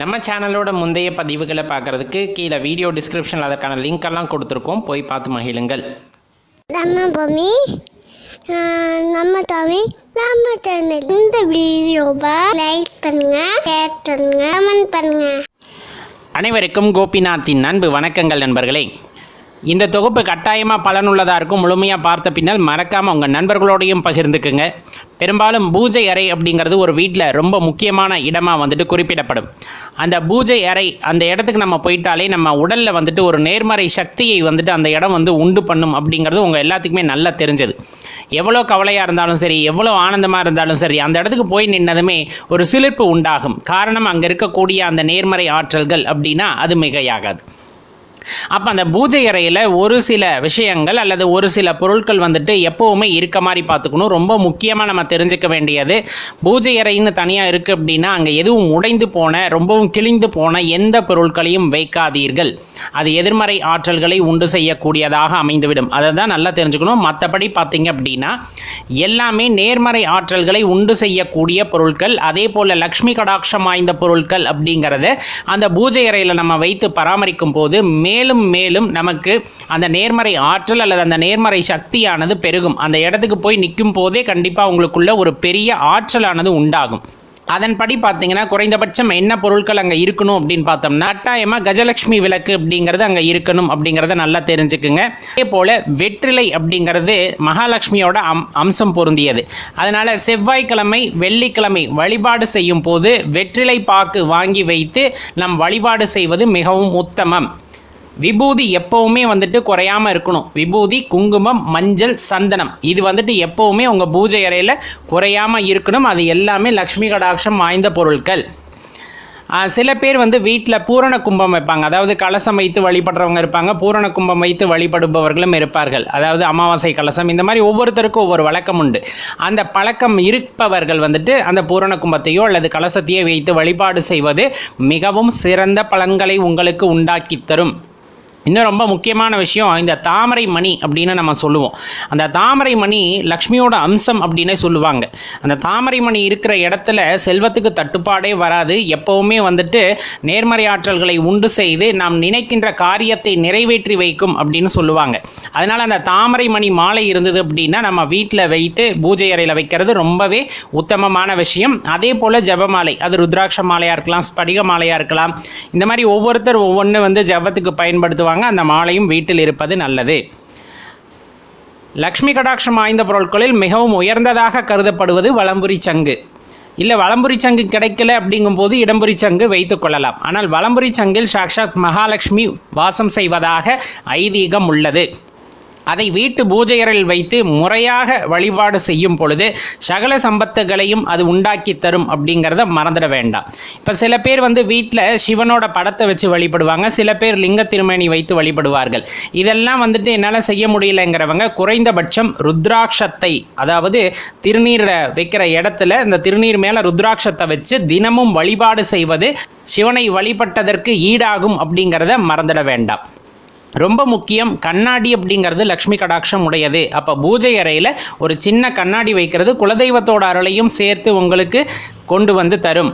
நம்ம சேனலோட முந்தைய பதிவுகளை பார்க்குறதுக்கு கீழே வீடியோ டிஸ்கிரிப்ஷனில் அதற்கான லிங்க் எல்லாம் கொடுத்துருக்கோம். போய் பார்த்து மகிழுங்கள். நம்ம பூமி நம்ம தமிழ் நம்ம சேனல் இந்த வீடியோவை லைக் பண்ணுங்க ஷேர் பண்ணுங்க கமெண்ட் பண்ணுங்க. அனைவருக்கும் கோபிநாத்தின் அன்பு வணக்கங்கள் நண்பர்களே. இந்த தொகுப்பு கட்டாயமாக பலனுள்ளதாக இருக்கும் முழுமையாக பார்த்த பின்னால் மறக்காமல் உங்கள் நண்பர்களோடையும் பகிர்ந்துக்குங்க. பெரும்பாலும் பூஜை அறை அப்படிங்கிறது ஒரு வீட்டில் ரொம்ப முக்கியமான இடமாக வந்துட்டு குறிப்பிடப்படும். அந்த பூஜை அறை அந்த இடத்துக்கு நம்ம போயிட்டாலே நம்ம உடலில் வந்துட்டு ஒரு நேர்மறை சக்தியை வந்துட்டு அந்த இடம் வந்து உண்டு பண்ணும் அப்படிங்கிறது உங்கள் எல்லாத்துக்குமே நல்லா தெரிஞ்சது. எவ்வளோ கவலையாக இருந்தாலும் சரி எவ்வளோ ஆனந்தமாக இருந்தாலும் சரி அந்த இடத்துக்கு போய் நின்னதுமே ஒரு சிலிர்ப்பு உண்டாகும். காரணம் அங்கே இருக்கக்கூடிய அந்த நேர்மறை ஆற்றல்கள் அப்படின்னா அது மிகையாகாது. அப்போ அந்த பூஜை அறையில் ஒரு சில விஷயங்கள் அல்லது ஒரு சில பொருட்கள் வந்துட்டு எப்போவுமே இருக்க மாதிரி பார்த்துக்கணும். ரொம்ப முக்கியமாக நம்ம தெரிஞ்சுக்க வேண்டியது பூஜை அறைன்னு தனியாக இருக்குது அப்படின்னா அங்கே எதுவும் உடைந்து போன ரொம்பவும் கிழிந்து போன எந்த பொருட்களையும் வைக்காதீர்கள். அது எதிர்மறை ஆற்றல்களை உண்டு செய்யக்கூடியதாக அமைந்துவிடும். அதை தான் நல்லா தெரிஞ்சுக்கணும். மற்றபடி பார்த்தீங்க அப்படின்னா எல்லாமே நேர்மறை ஆற்றல்களை உண்டு செய்யக்கூடிய பொருட்கள். அதே போல் லக்ஷ்மி கடாட்சம் வாய்ந்த பொருட்கள் அப்படிங்கிறத அந்த பூஜை அறையில் நம்ம வைத்து பராமரிக்கும் போது மேலும் மேலும் நமக்கு அந்த நேர்மறை ஆற்றல் அல்லது அந்த நேர்மறை சக்தியானது பெருகும். அந்த இடத்துக்கு போய் நிற்கும் போதே கண்டிப்பாக உங்களுக்குள்ள ஒரு பெரிய ஆற்றலானது உண்டாகும். அதன்படி பார்த்தீங்கன்னா குறைந்தபட்சம் என்ன பொருட்கள் அங்கே இருக்கணும் அப்படின்னு பார்த்தோம்னா கட்டாயமாக கஜலட்சுமி விளக்கு அப்படிங்கிறது அங்கே இருக்கணும் அப்படிங்கிறத நல்லா தெரிஞ்சுக்குங்க. அதே போல் வெற்றிலை அப்படிங்கிறது மகாலட்சுமியோட அம் அம்சம் பொருந்தியது. அதனால் செவ்வாய்க்கிழமை வெள்ளிக்கிழமை வழிபாடு செய்யும் போது வெற்றிலை பாக்கு வாங்கி வைத்து நம் வழிபாடு செய்வது மிகவும் உத்தமம். விபூதி எப்பவுமே வந்துட்டு குறையாம இருக்கணும். விபூதி குங்குமம் மஞ்சள் சந்தனம். இது வந்துட்டு எப்பவுமே உங்க பூஜை அறையில் குறையாம இருக்கணும். அது எல்லாமே லக்ஷ்மி கடாட்சம் வாய்ந்த பொருட்கள். சில பேர் வந்து வீட்டில் பூரண கும்பம் வைப்பாங்க. அதாவது கலசம் வைத்து வழிபடுறவங்க இருப்பாங்க. பூரண கும்பம் வைத்து வழிபடுபவர்களும் இருப்பார்கள். அதாவது அமாவாசை கலசம் இந்த மாதிரி ஒவ்வொருத்தருக்கும் ஒவ்வொரு வழக்கம் உண்டு. அந்த பழக்கம் இருப்பவர்கள் வந்துட்டு அந்த பூரண கும்பத்தையோ அல்லது கலசத்தையோ வைத்து வழிபாடு செய்வது மிகவும் சிறந்த பலன்களை உங்களுக்கு உண்டாக்கி தரும். இன்னும் ரொம்ப முக்கியமான விஷயம் இந்த தாமரை மணி அப்படின்னு நம்ம சொல்லுவோம். அந்த தாமரை மணி லக்ஷ்மியோட அம்சம் அப்படின்னே சொல்லுவாங்க. அந்த தாமரை மணி இருக்கிற இடத்துல செல்வத்துக்கு தட்டுப்பாடே வராது. எப்பவுமே வந்துட்டு நேர்மறை ஆற்றல்களை உண்டு செய்து நாம் நினைக்கின்ற காரியத்தை நிறைவேற்றி வைக்கும் அப்படின்னு சொல்லுவாங்க. அதனால் அந்த தாமரை மணி மாலை இருந்தது அப்படின்னா நம்ம வீட்டில் வைத்து பூஜை அறையில் வைக்கிறது ரொம்பவே உத்தமமான விஷயம். அதே போல் ஜபமாலை அது ருத்ராட்ச மாலையாக இருக்கலாம் ஸ்படிக மாலையாக இருக்கலாம். இந்த மாதிரி ஒவ்வொருத்தர் ஒவ்வொன்று வந்து ஜபத்துக்கு பயன்படுத்துவாங்க. அந்த மாலையும் வீட்டில் இருப்பது நல்லது. லக்ஷ்மி கடாட்சம் வாய்ந்த பொருட்களில் மிகவும் உயர்ந்ததாக கருதப்படுவது வலம்புரி சங்கு. இல்லை வலம்புரி சங்கு கிடைக்கல அப்படிங்கும்போது இடம்புரி சங்கு வைத்து கொள்ளலாம். ஆனால் வலம்புரி சங்கில் சாக்ஷாத் மகாலட்சுமி வாசம் செய்வதாக ஐதீகம் உள்ளது. அதை வீட்டு பூஜையரில் வைத்து முறையாக வழிபாடு செய்யும் பொழுது சகல சம்பத்துகளையும் அது உண்டாக்கி தரும் அப்படிங்கிறத மறந்துட வேண்டாம். இப்போ சில பேர் வந்து வீட்டில் சிவனோட படத்தை வச்சு வழிபடுவாங்க சில பேர் லிங்க திருமேனி வைத்து வழிபடுவார்கள். இதெல்லாம் வந்துட்டு என்னால் செய்ய முடியலைங்கிறவங்க குறைந்தபட்சம் ருத்ராட்சத்தை அதாவது திருநீரை வைக்கிற இடத்துல இந்த திருநீர் மேலே ருத்ராட்சத்தை வச்சு தினமும் வழிபாடு செய்வது சிவனை வழிபட்டதற்கு ஈடாகும் அப்படிங்கிறத மறந்துட வேண்டாம். ரொம்ப முக்கியம் கண்ணாடி அப்படிங்கிறது லக்ஷ்மி கடாட்சம் உடையது. அப்போ பூஜை அறையில் ஒரு சின்ன கண்ணாடி வைக்கிறது குலதெய்வத்தோட அருளையும் சேர்த்து உங்களுக்கு கொண்டு வந்து தரும்.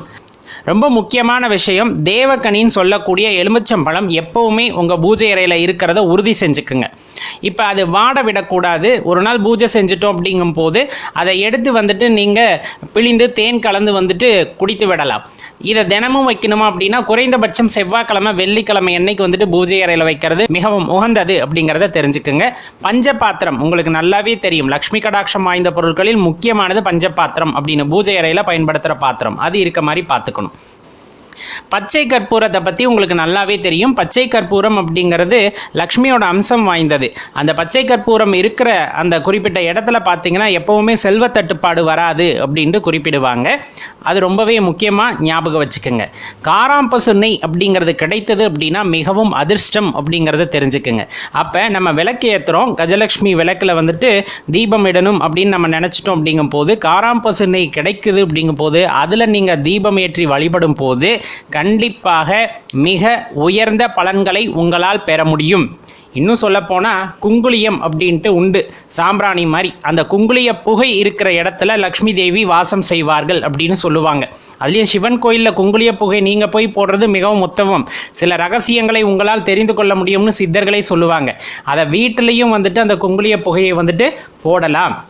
ரொம்ப முக்கியமான விஷயம் தேவக்கனின்னு சொல்லக்கூடிய எலுமிச்சம்பழம் எப்பவுமே உங்கள் பூஜை அறையில் இருக்கிறத உறுதி செஞ்சுக்குங்க. இப்போ அது வாட விடக்கூடாது. ஒரு நாள் பூஜை செஞ்சுட்டோம் அப்படிங்கும் போது அதை எடுத்து வந்துட்டு நீங்கள் பிழிந்து தேன் கலந்து வந்துட்டு குடித்து விடலாம். இதை தினமும் வைக்கணுமா அப்படின்னா குறைந்தபட்சம் செவ்வாய்க்கிழமை வெள்ளிக்கிழமை என்னைக்கு வந்துட்டு பூஜை அறையில் வைக்கிறது மிகவும் உகந்தது அப்படிங்கிறத தெரிஞ்சுக்குங்க. பஞ்சபாத்திரம் உங்களுக்கு நல்லாவே தெரியும். லக்ஷ்மி கடாட்சம் வாய்ந்த பொருட்களில் முக்கியமானது பஞ்சபாத்திரம் அப்படின்னு பூஜை அறையில் பயன்படுத்துகிற பாத்திரம். அது இருக்க மாதிரி பார்த்துக்கணும் பார்க்கணும் பச்சை கற்பூரத்தை பற்றி உங்களுக்கு நல்லாவே தெரியும். பச்சை கற்பூரம் அப்படிங்கிறது லக்ஷ்மியோட அம்சம் வாய்ந்தது. அந்த பச்சை கற்பூரம் இருக்கிற அந்த குறிப்பிட்ட இடத்துல பார்த்தீங்கன்னா எப்பவுமே செல்வ தட்டுப்பாடு வராது அப்படின்ட்டு குறிப்பிடுவாங்க. அது ரொம்பவே முக்கியமாக ஞாபகம் வச்சுக்கோங்க. காராம்பசு நெய் அப்படிங்கிறது கிடைத்தது அப்படின்னா மிகவும் அதிர்ஷ்டம் அப்படிங்கிறத தெரிஞ்சுக்குங்க. அப்போ நம்ம விளக்கு ஏற்றுறோம் கஜலட்சுமி விளக்கில் வந்துட்டு தீபம் இடணும் அப்படின்னு நம்ம நினச்சிட்டோம் அப்படிங்கும் போது காராம்பசு நெய் கிடைக்குது அப்படிங்கும் போது அதில் நீங்கள் தீபம் ஏற்றி வழிபடும் போது கண்டிப்பாக மிக உயர்ந்த பலன்களை உங்களால் பெற முடியும். இன்னும் சொல்லப்போனால் குங்குளியம் அப்படின்ட்டு உண்டு. சாம்பிராணி மாதிரி. அந்த குங்குளிய புகை இருக்கிற இடத்துல லக்ஷ்மி தேவி வாசம் செய்வார்கள் அப்படின்னு சொல்லுவாங்க. அதுலேயும் சிவன் கோயிலில் குங்குளிய புகை நீங்கள் போய் போடுறது மிகவும் உத்தமம். சில ரகசியங்களை உங்களால் தெரிந்து கொள்ள முடியும்னு சித்தர்களே சொல்லுவாங்க. அதை வீட்டிலையும் வந்துட்டு அந்த குங்குளிய புகையை வந்துட்டு போடலாம்.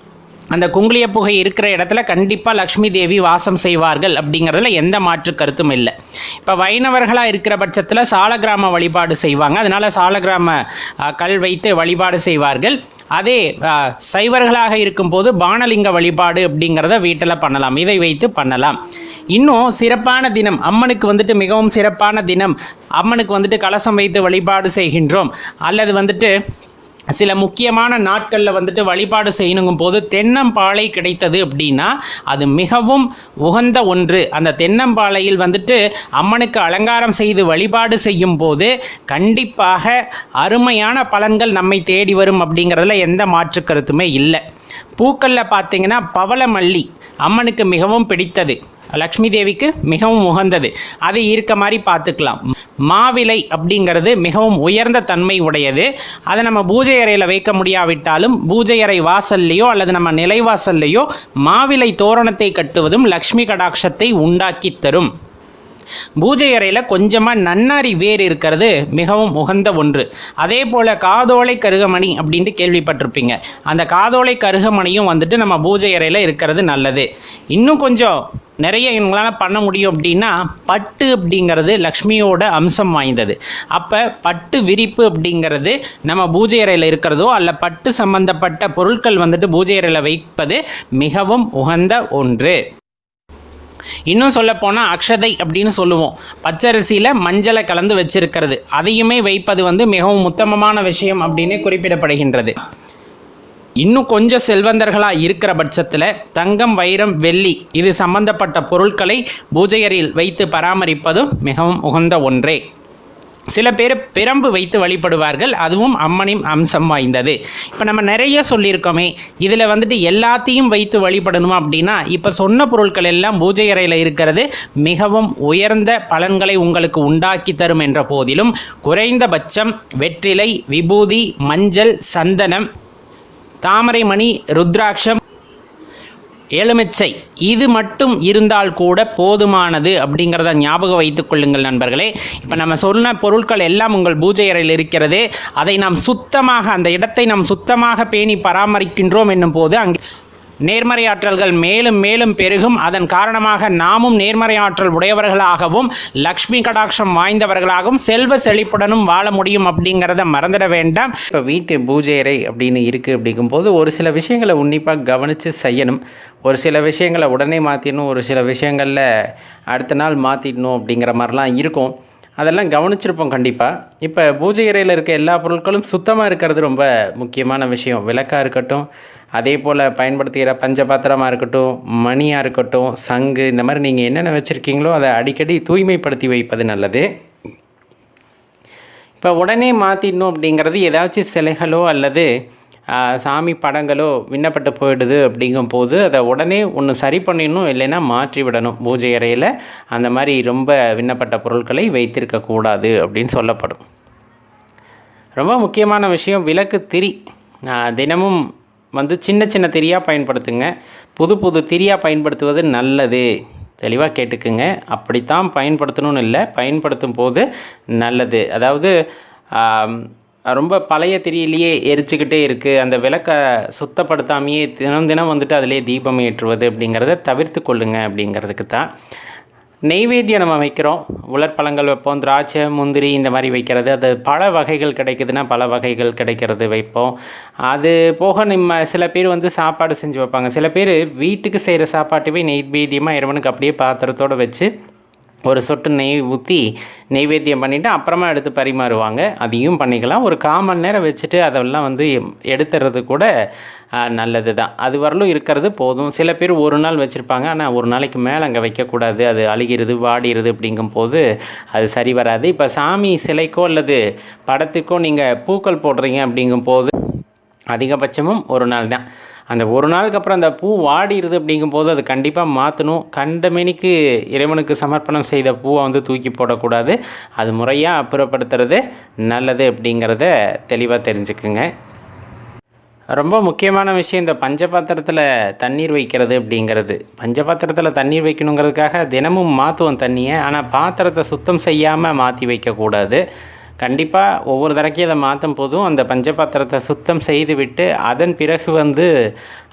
அந்த குங்குளிய புகை இருக்கிற இடத்துல கண்டிப்பாக லக்ஷ்மி தேவி வாசம் செய்வார்கள் அப்படிங்கிறதுல எந்த மாற்று கருத்தும் இல்லை. இப்போ வைணவர்களாக இருக்கிற பட்சத்தில் சாலகிராம வழிபாடு செய்வாங்க. அதனால சாலகிராம கல் வைத்து வழிபாடு செய்வார்கள். அதே சைவர்களாக இருக்கும்போது பானலிங்க வழிபாடு அப்படிங்கிறத வீட்டில் பண்ணலாம். இதை வைத்து பண்ணலாம். இன்னும் சிறப்பான தினம் அம்மனுக்கு வந்துட்டு மிகவும் சிறப்பான தினம் அம்மனுக்கு வந்துட்டு கலசம் வைத்து வழிபாடு செய்கின்றோம். அல்லது வந்துட்டு சில முக்கியமான நாட்களில் வந்துட்டு வழிபாடு செய்யணுங்கும் போது தென்னம்பாளை கிடைத்தது அப்படின்னா அது மிகவும் உகந்த ஒன்று. அந்த தென்னம்பாளையில் வந்துட்டு அம்மனுக்கு அலங்காரம் செய்து வழிபாடு செய்யும் போது கண்டிப்பாக அருமையான பலன்கள் நம்மை தேடி வரும் அப்படிங்கிறதுல எந்த மாற்று கருத்துமே இல்லை. பூக்களில் பார்த்தீங்கன்னா பவளமல்லி அம்மனுக்கு மிகவும் பிடித்தது. லக்ஷ்மி தேவிக்கு மிகவும் உகந்தது. அது இருக்க மாதிரி பார்த்துக்கலாம். மாவிலை அப்படிங்கிறது மிகவும் உயர்ந்த தன்மை உடையது. அதை நம்ம பூஜை அறையில் வைக்க முடியாவிட்டாலும் பூஜை அறை வாசல்லையோ அல்லது நம்ம நிலைவாசல்லையோ மாவிலை தோரணத்தை கட்டுவதும் லக்ஷ்மி கடாட்சத்தை உண்டாக்கி தரும். பூஜை அறையில் கொஞ்சமாக நன்னாரி வேர் இருக்கிறது மிகவும் உகந்த ஒன்று. அதே போல் காதோலை கருகமணி அப்படின்ட்டு கேள்விப்பட்டிருப்பீங்க. அந்த காதோலை கருகமணியும் வந்துட்டு நம்ம பூஜை அறையில் இருக்கிறது நல்லது. இன்னும் கொஞ்சம் நிறைய எங்களால் பண்ண முடியும் அப்படின்னா பட்டு அப்படிங்கிறது லக்ஷ்மியோட அம்சம் வாய்ந்தது. அப்போ பட்டு விரிப்பு அப்படிங்கிறது நம்ம பூஜை அறையில் இருக்கிறதோ அல்ல பட்டு சம்பந்தப்பட்ட பொருட்கள் வந்துட்டு பூஜை அறையில் வைப்பது மிகவும் உகந்த ஒன்று. இன்னும் சொல்ல போனால் அக்ஷதை அப்படின்னு சொல்லுவோம். பச்சரிசியில் மஞ்சளை கலந்து வச்சிருக்கிறது. அதையுமே வைப்பது வந்து மிகவும் உத்தமமான விஷயம் அப்படின்னு குறிப்பிடப்படுகின்றது. இன்னும் கொஞ்சம் செல்வந்தர்களாக இருக்கிற பட்சத்தில் தங்கம் வைரம் வெள்ளி இது சம்பந்தப்பட்ட பொருட்களை பூஜை அறையில் வைத்து பராமரிப்பதும் மிகவும் உகந்த ஒன்றே. சில பேர் பிரம்பு வைத்து வழிபடுவார்கள். அதுவும் அம்மனின் அம்சம் வாய்ந்தது. இப்போ நம்ம நிறைய சொல்லியிருக்கோமே. இதில் வந்துட்டு எல்லாத்தையும் வைத்து வழிபடணும் அப்படின்னா இப்போ சொன்ன பொருட்கள் எல்லாம் பூஜை அறையில் இருக்கிறது. மிகவும் உயர்ந்த பலன்களை உங்களுக்கு உண்டாக்கி தரும் என்ற போதிலும் குறைந்தபட்சம் வெற்றிலை விபூதி மஞ்சள் சந்தனம் தாமரைமணி ருத்ராட்சம் எலுமிச்சை இது மட்டும் இருந்தால் கூட போதுமானது அப்படிங்கிறத ஞாபகம் வைத்துக் கொள்ளுங்கள் நண்பர்களே. இப்போ நம்ம சொன்ன பொருட்கள் எல்லாம் உங்கள் பூஜை அறையில் இருக்கிறது. அதை நாம் சுத்தமாக அந்த இடத்தை நாம் சுத்தமாக பேணி பராமரிக்கின்றோம் என்னும் போது அங்கே நேர்மறை ஆற்றல்கள் மேலும் மேலும் பெருகும். அதன் காரணமாக நாமும் நேர்மறை ஆற்றல் உடையவர்களாகவும் லக்ஷ்மி கடாட்சம் வாய்ந்தவர்களாகவும் செல்வ செழிப்புடனும் வாழ முடியும் அப்படிங்கிறத மறந்துட வேண்டாம். இப்போ வீட்டு பூஜை அறை அப்படின்னு இருக்குது அப்படிங்கும்போது ஒரு சில விஷயங்களை உன்னிப்பாக கவனித்து செய்யணும். ஒரு சில விஷயங்களை உடனே மாற்றிடணும் ஒரு சில விஷயங்களில் அடுத்த நாள் மாற்றிடணும் அப்படிங்கிற மாதிரிலாம் இருக்கும். அதெல்லாம் கவனிச்சிருப்போம் கண்டிப்பாக இப்போ பூஜை அறையில் இருக்க எல்லா பொருட்களும் சுத்தமாக இருக்கிறது ரொம்ப முக்கியமான விஷயம். விளக்காக இருக்கட்டும் அதே போல் பயன்படுத்துகிற பஞ்சபாத்திரமாக இருக்கட்டும் மணியாக இருக்கட்டும் சங்கு இந்த மாதிரி நீங்கள் என்னென்ன வச்சுருக்கீங்களோ அதை அடிக்கடி தூய்மைப்படுத்தி வைப்பது நல்லது. இப்போ உடனே மாற்றிடணும் அப்படிங்கிறது ஏதாச்சும் சிலைகளோ அல்லது சாமி படங்களோ விண்ணப்பட்டு போயிடுது அப்படிங்கும் போது அதை உடனே ஒன்று சரி பண்ணிடணும் இல்லைன்னா மாற்றி விடணும். பூஜை அறையில் அந்த மாதிரி ரொம்ப விண்ணப்பட்ட பொருட்களை வைத்திருக்கக்கூடாது அப்படின்னு சொல்லப்படும். ரொம்ப முக்கியமான விஷயம் விளக்கு திரி. தினமும் வந்து சின்ன சின்ன திரியாக பயன்படுத்துங்க. புது புது திரியாக பயன்படுத்துவது நல்லது. தெளிவாக கேட்டுக்குங்க. அப்படித்தான் பயன்படுத்தணும்னு இல்லை. பயன்படுத்தும் போது நல்லது. அதாவது ரொம்ப பழைய திரியிலேயே எரிச்சுக்கிட்டே இருக்குது அந்த விளக்கை சுத்தப்படுத்தாமையே தினம் தினம் வந்துட்டு அதிலே தீபம் ஏற்றுவது அப்படிங்கிறத தவிர்த்து கொள்ளுங்க அப்படிங்கிறதுக்கு தான் நெய்வேத்தியம் நம்ம வைக்கிறோம். உலர்பழங்கள் வைப்போம் திராட்சை முந்திரி இந்த மாதிரி வைக்கிறது. அது பல வகைகள் கிடைக்குதுன்னா பல வகைகள் கிடைக்கிறது வைப்போம். அது போக நம்ம சில பேர் வந்து சாப்பாடு செஞ்சு வைப்பாங்க. சில பேர் வீட்டுக்கு செய்கிற சாப்பாட்டுவே நெய்வேத்தியமாக இறைவனுக்கு அப்படியே பாத்திரத்தோடு வச்சு ஒரு சொட்டு நெய் ஊற்றி நெய்வேத்தியம் பண்ணிவிட்டு அப்புறமா எடுத்து பரிமாறுவாங்க. அதையும் பண்ணிக்கலாம். ஒரு கால் மணி நேரம் வச்சுட்டு அதெல்லாம் வந்து எடுத்துறது கூட நல்லது தான் அது வரலும் இருக்கிறது போதும். சில பேர் ஒரு நாள் வச்சுருப்பாங்க. ஆனால் ஒரு நாளைக்கு மேலே அங்கே வைக்கக்கூடாது. அது அழுகிறது வாடிடுது அப்படிங்கும்போது அது சரி வராது. இப்போ சாமி சிலைக்கோ அல்லது படத்துக்கோ நீங்கள் பூக்கள் போடுறீங்க அப்படிங்கும்போது அதிகபட்சமும் ஒரு நாள் தான். அந்த ஒரு நாளுக்கு அப்புறம் அந்த பூ வாடிடுது அப்படிங்கும்போது அது கண்டிப்பாக மாற்றணும் கண்டமேனிக்கு இறைவனுக்கு சமர்ப்பணம் செய்த பூவை வந்து தூக்கி போடக்கூடாது. அது முறையாக அப்புறப்படுத்துறது நல்லது அப்படிங்கிறத தெளிவாக தெரிஞ்சுக்குங்க. ரொம்ப முக்கியமான விஷயம் இந்த பஞ்சபாத்திரத்தில் தண்ணீர் வைக்கிறது அப்படிங்கிறது. பஞ்சபாத்திரத்தில் தண்ணீர் வைக்கணுங்கிறதுக்காக தினமும் மாற்றுவோம் தண்ணியை. ஆனால் பாத்திரத்தை சுத்தம் செய்யாமல் மாற்றி வைக்கக்கூடாது. கண்டிப்பாக ஒவ்வொரு தடக்கையும் அதை மாற்றும் போதும் அந்த பஞ்சபாத்திரத்தை சுத்தம் செய்துவிட்டு அதன் பிறகு வந்து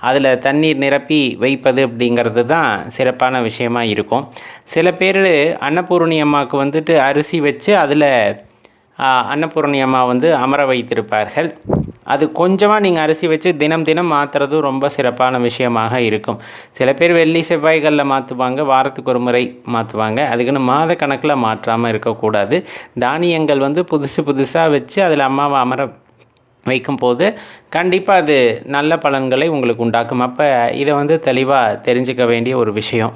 அதில் தண்ணீர் நிரப்பி வைப்பது அப்படிங்கிறது தான் சிறப்பான விஷயமா இருக்கும். சில பேர் அன்னபூரணி அம்மாவுக்கு வந்துட்டு அரிசி வச்சு அதில் அன்னபூரணி அம்மா வந்து அமர வைத்திருப்பார்கள். அது கொஞ்சமாக நீங்கள் அரிசி வச்சு தினம் தினம் மாற்றுறதும் ரொம்ப சிறப்பான விஷயமாக இருக்கும். சில பேர் வெள்ளி செவ்வாய்களில் மாற்றுவாங்க வாரத்துக்கு ஒரு முறை மாற்றுவாங்க அதுக்குன்னு மாத கணக்கில் மாற்றாமல் இருக்கக்கூடாது. தானியங்கள் வந்து புதுசு புதுசாக வச்சு அதில் அம்மாவை அமர வைக்கும்போது கண்டிப்பாக அது நல்ல பலன்களை உங்களுக்கு உண்டாக்கும். அப்போ இதை வந்து தெளிவாக தெரிஞ்சுக்க வேண்டிய ஒரு விஷயம்.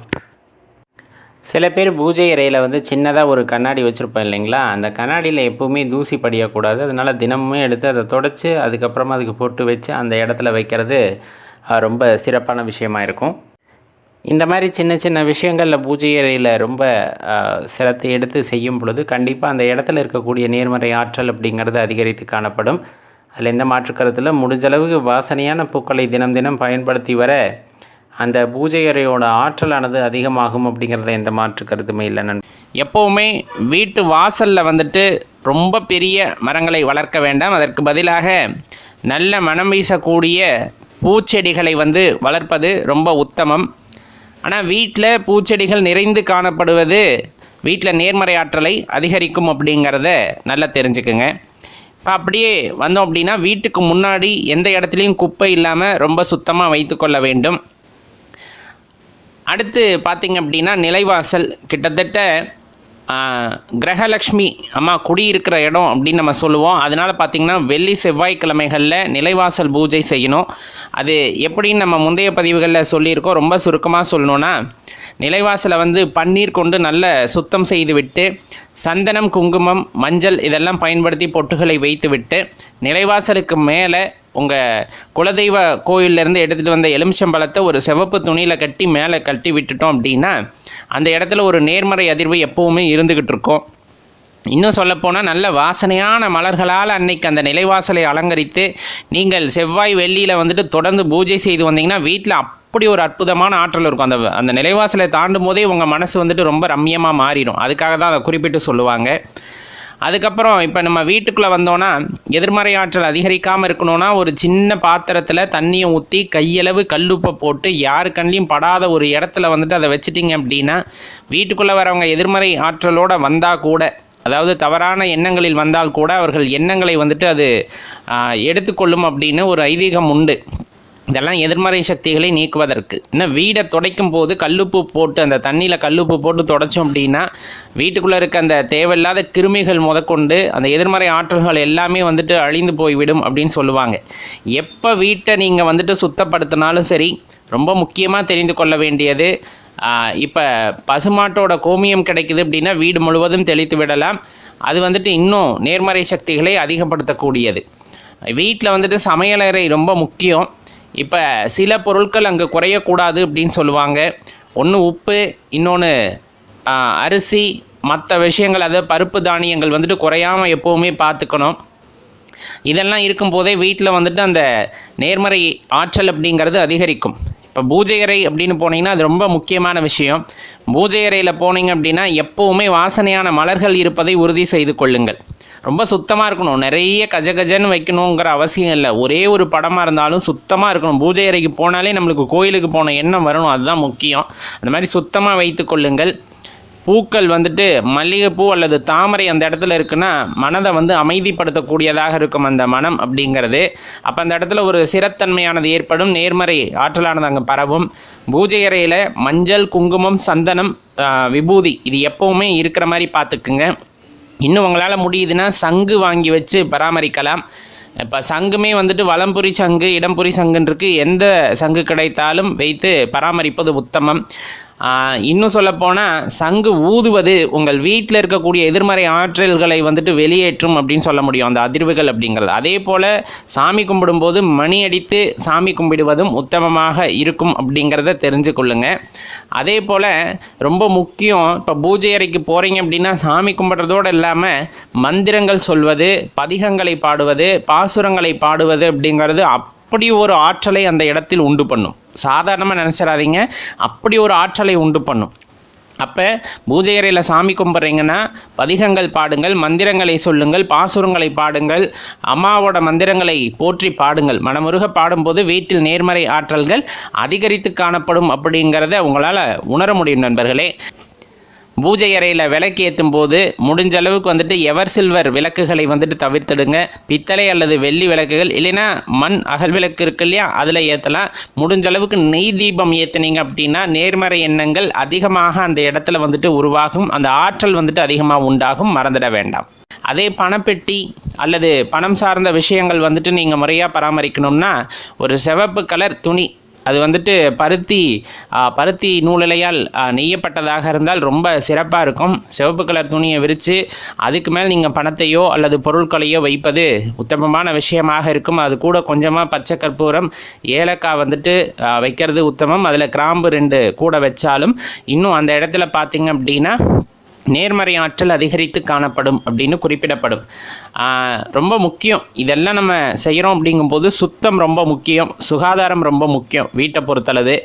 சில பேர் பூஜை அறையில் வந்து சின்னதாக ஒரு கண்ணாடி வச்சுருப்போம் இல்லைங்களா? அந்த கண்ணாடியில் எப்போவுமே தூசி படியக்கூடாது. அதனால் தினமுமே எடுத்து அதை தொடச்சி அதுக்கப்புறமா அதுக்கு போட்டு வச்சு அந்த இடத்துல வைக்கிறது ரொம்ப சிறப்பான விஷயமா இருக்கும். இந்த மாதிரி சின்ன சின்ன விஷயங்களில் பூஜை அறையில் ரொம்ப சிரத்தை எடுத்து செய்யும் பொழுது கண்டிப்பாக அந்த இடத்துல இருக்கக்கூடிய நேர்மறை ஆற்றல் அப்படிங்கிறது அதிகரித்து காணப்படும். அதில் எந்த மாற்று கருத்தில் வாசனையான பூக்களை தினம் தினம் பயன்படுத்தி வர அந்த பூஜை அறையோட ஆற்றலானது அதிகமாகும் அப்படிங்கிறத எந்த மாற்று கருத்துமே இல்லை நண்பர். எப்போவுமே வீட்டு வாசலில் வந்துட்டு ரொம்ப பெரிய மரங்களை வளர்க்க வேண்டாம். அதற்கு பதிலாக நல்ல மனம் வீசக்கூடிய பூச்செடிகளை வந்து வளர்ப்பது ரொம்ப உத்தமம். ஆனால் வீட்டில் பூச்செடிகள் நிறைந்து காணப்படுவது வீட்டில் நேர்மறை ஆற்றலை அதிகரிக்கும் அப்படிங்கிறத நல்லா தெரிஞ்சுக்குங்க. இப்போ அப்படியே வந்தோம் அப்படின்னா வீட்டுக்கு முன்னாடி எந்த இடத்துலையும் குப்பை இல்லாமல் ரொம்ப சுத்தமாக வைத்துக்கொள்ள வேண்டும். அடுத்து பார்த்திங்க அப்படின்னா நிலைவாசல் கிட்டத்தட்ட கிரகலக்ஷ்மி அம்மா குடியிருக்கிற இடம் அப்படின்னு நம்ம சொல்லுவோம். அதனால் பார்த்திங்கன்னா வெள்ளி செவ்வாய்க்கிழமைகளில் நிலைவாசல் பூஜை செய்யணும். அது எப்படின்னு நம்ம முந்தைய பதிவுகளில் சொல்லியிருக்கோம். ரொம்ப சுருக்கமாக சொல்லணுன்னா நிலைவாசலை வந்து பன்னீர் கொண்டு நல்ல சுத்தம் செய்துவிட்டு சந்தனம் குங்குமம் மஞ்சள் இதெல்லாம் பயன்படுத்தி பொட்டுகளை வைத்துவிட்டு நிலைவாசலுக்கு மேலே உங்கள் குலதெய்வ கோயிலேருந்து எடுத்துகிட்டு வந்த எலுமிச்சம்பழத்தை ஒரு சிவப்பு துணியில் கட்டி மேலே கட்டி விட்டுட்டோம் அப்படின்னா அந்த இடத்துல ஒரு நேர்மறை அதிர்வு எப்போவுமே இருந்துக்கிட்டு இருக்கும். இன்னும் சொல்லப்போனால் நல்ல வாசனையான மலர்களால் அன்னைக்கு அந்த நிலைவாசலை அலங்கரித்து நீங்கள் செவ்வாய் வெள்ளியில் வந்துட்டு தொடர்ந்து பூஜை செய்து வந்தீங்கன்னா வீட்டில் அப்படி ஒரு அற்புதமான ஆற்றல் இருக்கும். அந்த அந்த நிலைவாசலை தாண்டும் போதே உங்கள் மனசு வந்துட்டு ரொம்ப ரம்மியமாக மாறிடும். அதுக்காக தான் அதை குறிப்பிட்டு சொல்லுவாங்க. அதுக்கப்புறம் இப்போ நம்ம வீட்டுக்குள்ளே வந்தோன்னா எதிர்மறை ஆற்றல் அதிகரிக்காமல் இருக்கணும்னா ஒரு சின்ன பாத்திரத்தில் தண்ணியை ஊற்றி கையளவு கல்லுப்பை போட்டு யாரு கண்ணிலையும் படாத ஒரு இடத்துல வந்துட்டு அதை வச்சிட்டிங்க அப்படின்னா வீட்டுக்குள்ளே வரவங்க எதிர்மறை ஆற்றலோடு வந்தால் கூட அதாவது தவறான எண்ணங்களில் வந்தால் கூட அவர்கள் எண்ணங்களை வந்துட்டு அது எடுத்துக்கொள்ளும் அப்படின்னு ஒரு ஐதீகம் உண்டு. இதெல்லாம் எதிர்மறை சக்திகளை நீக்குவதற்கு. இன்னும் வீடை துடைக்கும் போது கல்லுப்பு போட்டு அந்த தண்ணியில் கல்லுப்பு போட்டு துடைச்சோம் அப்படின்னா வீட்டுக்குள்ளே இருக்க அந்த தேவையில்லாத கிருமிகள் முதற்கொண்டு அந்த எதிர்மறை ஆற்றல்கள் எல்லாமே வந்துட்டு அழிந்து போய்விடும் அப்படின்னு சொல்லுவாங்க. எப்போ வீட்டை நீங்கள் வந்துட்டு சுத்தப்படுத்தினாலும் சரி ரொம்ப முக்கியமாக தெரிந்து கொள்ள வேண்டியது இப்போ பசுமாட்டோட கோமியம் கிடைக்குது அப்படின்னா வீடு முழுவதும் தெளித்து விடலாம். அது வந்துட்டு இன்னும் நேர்மறை சக்திகளை அதிகப்படுத்தக்கூடியது. வீட்டில் வந்துட்டு சமையலறை ரொம்ப முக்கியம். இப்போ சில பொருட்கள் அங்கே குறையக்கூடாது அப்படின்னு சொல்லுவாங்க. ஒன்று உப்பு இன்னொன்று அரிசி மற்ற விஷயங்கள் அதாவது பருப்பு தானியங்கள் வந்துட்டு குறையாமல் எப்போவுமே பார்த்துக்கணும். இதெல்லாம் இருக்கும்போதே வீட்டில் வந்துட்டு அந்த நேர்மறை ஆற்றல் அப்படிங்கிறது அதிகரிக்கும். இப்போ பூஜை அறை அப்படின்னு போனீங்கன்னா அது ரொம்ப முக்கியமான விஷயம். பூஜை அறையில் போனீங்க அப்படின்னா எப்போவுமே வாசனையான மலர்கள் இருப்பதை உறுதி செய்து கொள்ளுங்கள். ரொம்ப சுத்தமாக இருக்கணும். நிறைய கஜகஜன்னு வைக்கணுங்கிற அவசியம் இல்லை. ஒரே ஒரு படமாக இருந்தாலும் சுத்தமாக இருக்கணும். பூஜை அறைக்கு போனாலே நம்மளுக்கு கோயிலுக்கு போன எண்ணம் வரணும். அதுதான் முக்கியம். அந்த மாதிரி சுத்தமாக வைத்து கொள்ளுங்கள். பூக்கள் வந்துட்டு மல்லிகைப்பூ அல்லது தாமரை அந்த இடத்துல இருக்குன்னா மனதை வந்து அமைதிப்படுத்தக்கூடியதாக இருக்கும் அந்த மனம் அப்படிங்கிறது. அப்போ அந்த இடத்துல ஒரு சிறத்தன்மையானது ஏற்படும். நேர்மறை ஆற்றலானது அங்கே பரவும். பூஜை அறையில் மஞ்சள் குங்குமம் சந்தனம் விபூதி இது எப்போவுமே இருக்கிற மாதிரி பார்த்துக்குங்க. இன்னும் உங்களால் முடியுதுன்னா சங்கு வாங்கி வச்சு பராமரிக்கலாம். இப்போ சங்குமே வந்துட்டு வலம்புரி சங்கு இடம்புரி சங்குன்றிருக்கு எந்த சங்கு கிடைத்தாலும் வைத்து பராமரிப்பது உத்தமம். இன்னும் சொல்லப்போனால் சங்கு ஊதுவது உங்கள் வீட்டில் இருக்கக்கூடிய எதிர்மறை ஆற்றல்களை வந்துட்டு வெளியேற்றும் அப்படின்னு சொல்ல முடியும் அந்த அதிர்வுகள் அப்படிங்கிறது. அதே போல் சாமி கும்பிடும்போது மணி அடித்து சாமி கும்பிடுவதும் உத்தமமாக இருக்கும் அப்படிங்கிறத தெரிஞ்சு கொள்ளுங்க. அதே போல் ரொம்ப முக்கியம் இப்போ பூஜை அறைக்கு போகிறீங்க அப்படின்னா சாமி கும்பிட்றதோடு இல்லாமல் மந்திரங்கள் சொல்வது பதிகங்களை பாடுவது பாசுரங்களை பாடுவது அப்படிங்கிறது அப் அப்படி ஒரு ஆற்றலை அந்த இடத்தில் உண்டு பண்ணும். சாதாரணமாக நினச்சிடாதீங்க. அப்படி ஒரு ஆற்றலை உண்டு பண்ணும். அப்போ பூஜை அறையில் சாமி கும்பிட்றீங்கன்னா பதிகங்கள் பாடுங்கள் மந்திரங்களை சொல்லுங்கள் பாசுரங்களை பாடுங்கள் அம்மாவோட மந்திரங்களை போற்றி பாடுங்கள். மனமுருக பாடும்போது வீட்டில் நேர்மறை ஆற்றல்கள் அதிகரித்து காணப்படும் அப்படிங்கிறத உங்களால் உணர முடியும் நண்பர்களே. பூஜை அறையில் விளக்கு ஏற்றும் போது முடிஞ்ச அளவுக்கு வந்துட்டு எவர் சில்வர் விளக்குகளை வந்துட்டு தவிர்த்துடுங்க. பித்தளை அல்லது வெள்ளி விளக்குகள் இல்லைன்னா மண் அகல் விளக்கு இருக்கு இல்லையா அதில் ஏற்றலாம் முடிஞ்ச அளவுக்கு நெய் தீபம் ஏற்றுனீங்க அப்படின்னா நேர்மறை எண்ணங்கள் அதிகமாக அந்த இடத்துல வந்துட்டு உருவாகும். அந்த ஆற்றல் வந்துட்டு அதிகமாக உண்டாகும். மறந்துட வேண்டாம். அதே பணப்பெட்டி அல்லது பணம் சார்ந்த விஷயங்கள் வந்துட்டு நீங்கள் முறையாக பராமரிக்கணும்னா ஒரு சிவப்பு கலர் துணி அது வந்துட்டு பருத்தி பருத்தி நூலிலையால் நெய்யப்பட்டதாக இருந்தால் ரொம்ப சிறப்பாக இருக்கும். சிவப்பு கலர் துணியை விரித்து அதுக்கு மேல் நீங்கள் பணத்தையோ அல்லது பொருட்களையோ வைப்பது உத்தமமான விஷயமாக இருக்கும். அது கூட கொஞ்சமாக பச்சை கற்பூரம் ஏலக்காய் வந்துட்டு வைக்கிறது உத்தமம். அதில் கிராம்பு ரெண்டு கூட வச்சாலும் இன்னும் அந்த இடத்துல பார்த்தீங்க அப்படின்னா நேர்மறை ஆற்றல் அதிகரித்து காணப்படும் அப்படின்னு குறிப்பிடப்படும். ரொம்ப முக்கியம். இதெல்லாம் நம்ம செய்கிறோம் அப்படிங்கும்போது சுத்தம் ரொம்ப முக்கியம். சுகாதாரம் ரொம்ப முக்கியம். வீட்டை பொறுத்தளவு.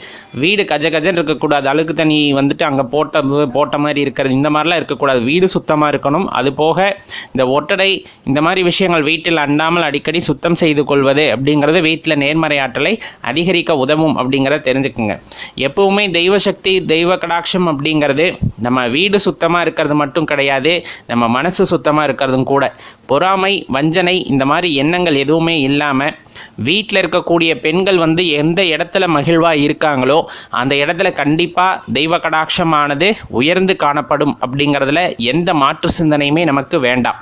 வீடு கஜ கஜன்னு இருக்கக்கூடாது. அழுக்கு தண்ணி வந்துட்டு அங்கே போட்ட போட்ட மாதிரி இருக்கிறது. இந்த மாதிரிலாம் இருக்கக்கூடாது. வீடு சுத்தமாக இருக்கணும். அது போக இந்த ஒட்டடை இந்த மாதிரி விஷயங்கள் வீட்டில் அண்டாமல் அடிக்கடி சுத்தம் செய்து கொள்வது அப்படிங்கிறது வீட்டில் நேர்மறை ஆற்றலை அதிகரிக்க உதவும் அப்படிங்கிறத தெரிஞ்சுக்குங்க. எப்பவுமே தெய்வ சக்தி தெய்வ கடாட்சம் அப்படிங்கிறது நம்ம வீடு சுத்தமாக இருக்கிறது மட்டும் கிடையாது நம்ம மனசு சுத்தமாக இருக்கிறதும் கூட. பொறாமை வஞ்சனை இந்த மாதிரி எண்ணங்கள் எதுவுமே இல்லாமல் வீட்டில் இருக்கக்கூடிய பெண்கள் வந்து எந்த இடத்துல மகிழ்வாக இருக்காங்களோ அந்த இடத்துல கண்டிப்பாக தெய்வ கடாட்சமானது உயர்ந்து காணப்படும் அப்படிங்கிறதுல எந்த மாற்று சிந்தனையுமே நமக்கு வேண்டாம்.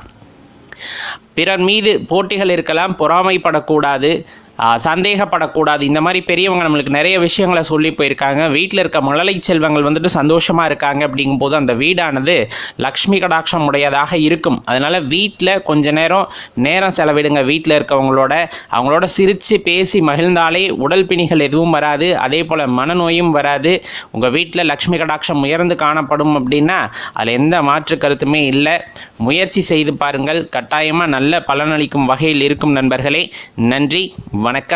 பிறர் மீது போட்டிகள் இருக்கலாம் பொறாமைப்படக்கூடாது. சந்தேகப்படக்கூடாது. இந்த மாதிரி பெரியவங்க நம்மளுக்கு நிறைய விஷயங்களை சொல்லி போயிருக்காங்க. வீட்டில் இருக்க மழலை செல்வங்கள் வந்துட்டு சந்தோஷமாக இருக்காங்க அப்படிங்கும்போது அந்த வீடானது லக்ஷ்மி கடாட்சம் உடையதாக இருக்கும். அதனால் வீட்டில் கொஞ்ச நேரம் நேரம் செலவிடுங்க. வீட்டில் இருக்கவங்களோட அவங்களோட சிரித்து பேசி மகிழ்ந்தாலே உடல் பிணிகள் எதுவும் வராது. அதே போல் மனநோயும் வராது. உங்கள் வீட்டில் லக்ஷ்மி கடாட்சம் உயர்ந்து காணப்படும் அப்படின்னா அதில் எந்த மாற்று கருத்துமே இல்லை. முயற்சி செய்து பாருங்கள். கட்டாயமாக நல்ல பலனளிக்கும் வகையில் இருக்கும் நண்பர்களே. நன்றி. வணக்கம்